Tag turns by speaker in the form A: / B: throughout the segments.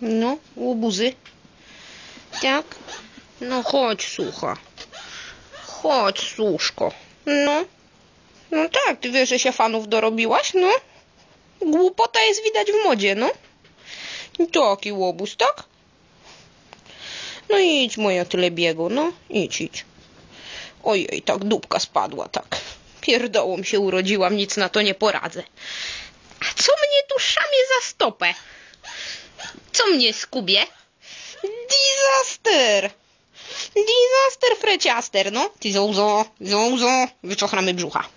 A: No, łobuzy. Tak? No chodź, sucha. Chodź, suszko. No. No tak, ty wiesz, że się fanów dorobiłaś, no. Głupota jest widać w modzie, no. Taki łobuz, tak? No idź, moja tyle biegu, no. Idź, idź. Ojej, tak dupka spadła, tak. Pierdołom się urodziłam, nic na to nie poradzę. A co mnie tu szamie za stopę? Co mnie skubie? Disaster! Disaster freciaster, no. Ty zołzo, zołzo, wyczochramy brzucha.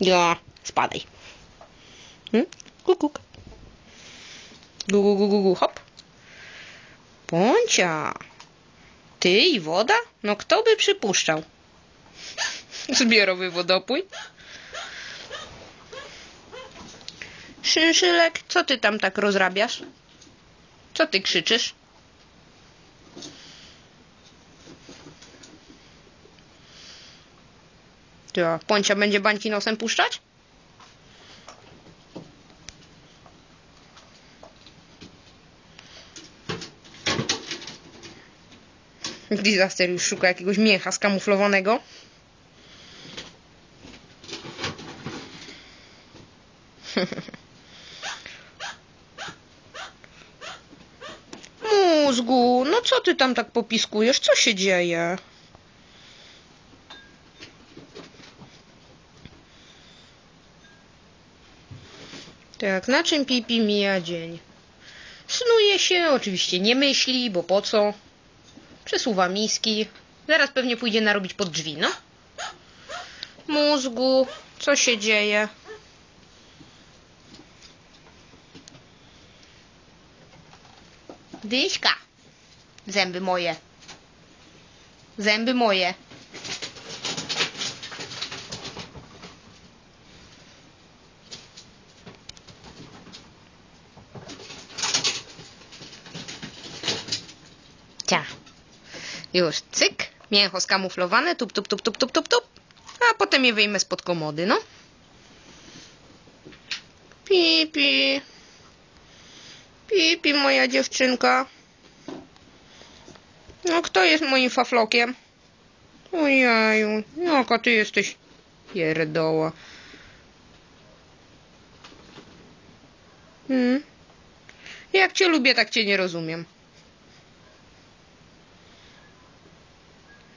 A: Ja, spadaj. Hm? Kukuk. Gu, gu, gu, gu, gu, hop. Poncia. Ty i woda? No kto by przypuszczał? Zbiorowy wodopój. Szynszylek, co ty tam tak rozrabiasz? Co ty krzyczysz? Ty, a Poncia będzie bańki nosem puszczać? Disaster już szuka jakiegoś miecha skamuflowanego. Mózgu, no co ty tam tak popiskujesz? Co się dzieje? Tak, na czym pipi mija dzień? Snuje się, oczywiście nie myśli, bo po co? Przesuwa miski. Zaraz pewnie pójdzie narobić pod drzwi, no. Mózgu, co się dzieje? Dyśka. Zęby moje. Zęby moje. Cia. Już, cyk. Mięcho skamuflowane, tup, tup, tup, tup, tup, tup, tup. A potem je wyjmę spod komody, no. Pipi. Pipi, moja dziewczynka. No, kto jest moim faflokiem? Ojeju, jaka ty jesteś pierdoła. Hmm? Jak cię lubię, tak cię nie rozumiem.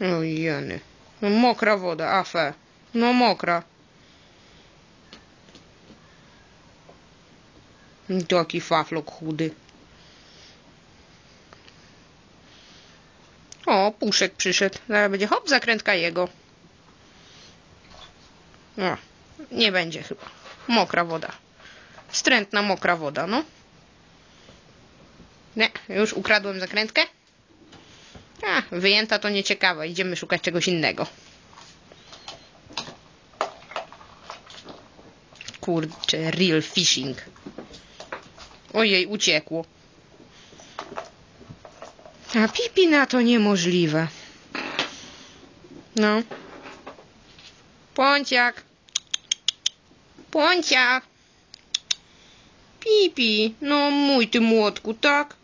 A: O jeny. No mokra woda, afe. No mokra. Taki faflok chudy. O, puszek przyszedł. Zaraz będzie hop, zakrętka jego. O, nie będzie chyba. Mokra woda. Wstrętna mokra woda, no. Nie, już ukradłem zakrętkę. A, wyjęta to nieciekawe. Idziemy szukać czegoś innego. Kurczę, real fishing. Ojej, uciekło. A pipi na to niemożliwe. No. Pąciak. Pąciak. Pipi. No mój ty młotku, tak?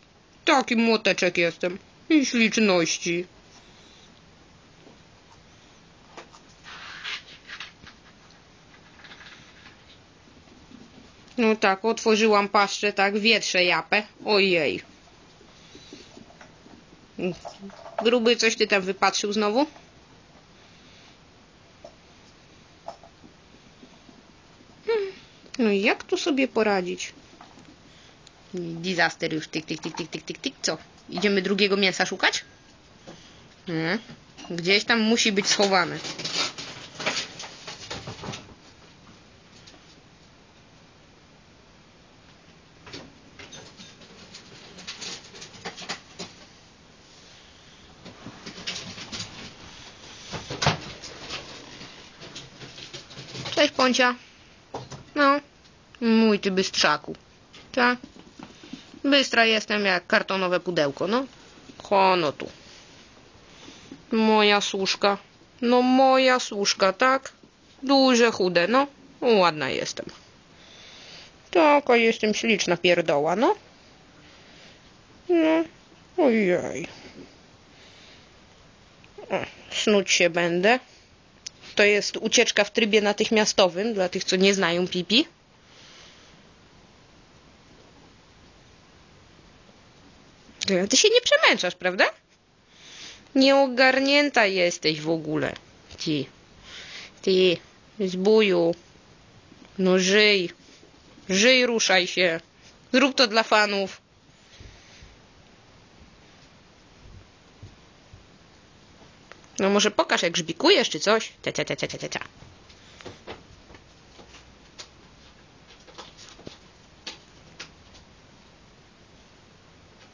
A: Taki młoteczek jestem. I śliczności. Tak, otworzyłam paszczę, tak, wietrze japę. Ojej. Gruby, coś ty tam wypatrzył znowu? No i jak tu sobie poradzić? Disaster już, tyk, tyk, tyk, tyk, tyk, tyk, tyk, co? Idziemy drugiego mięsa szukać? Nie. Gdzieś tam musi być schowane. Cześć, Poncia. No, mój ty bystrzaku. Tak? Bystra jestem jak kartonowe pudełko, no. Hono tu. Moja służka. No moja służka, tak? Duże, chude, no. Ładna jestem. Taka jestem śliczna pierdoła, no. No, ojej. O, snuć się będę. To jest ucieczka w trybie natychmiastowym dla tych, co nie znają pipi. Ty się nie przemęczasz, prawda? Nieogarnięta jesteś w ogóle. Ty. Ty. Zbuju. No żyj. Żyj, ruszaj się. Zrób to dla fanów. No może pokaż jak grzbikujesz czy coś. Cia, cia, cia, cia, cia, cia.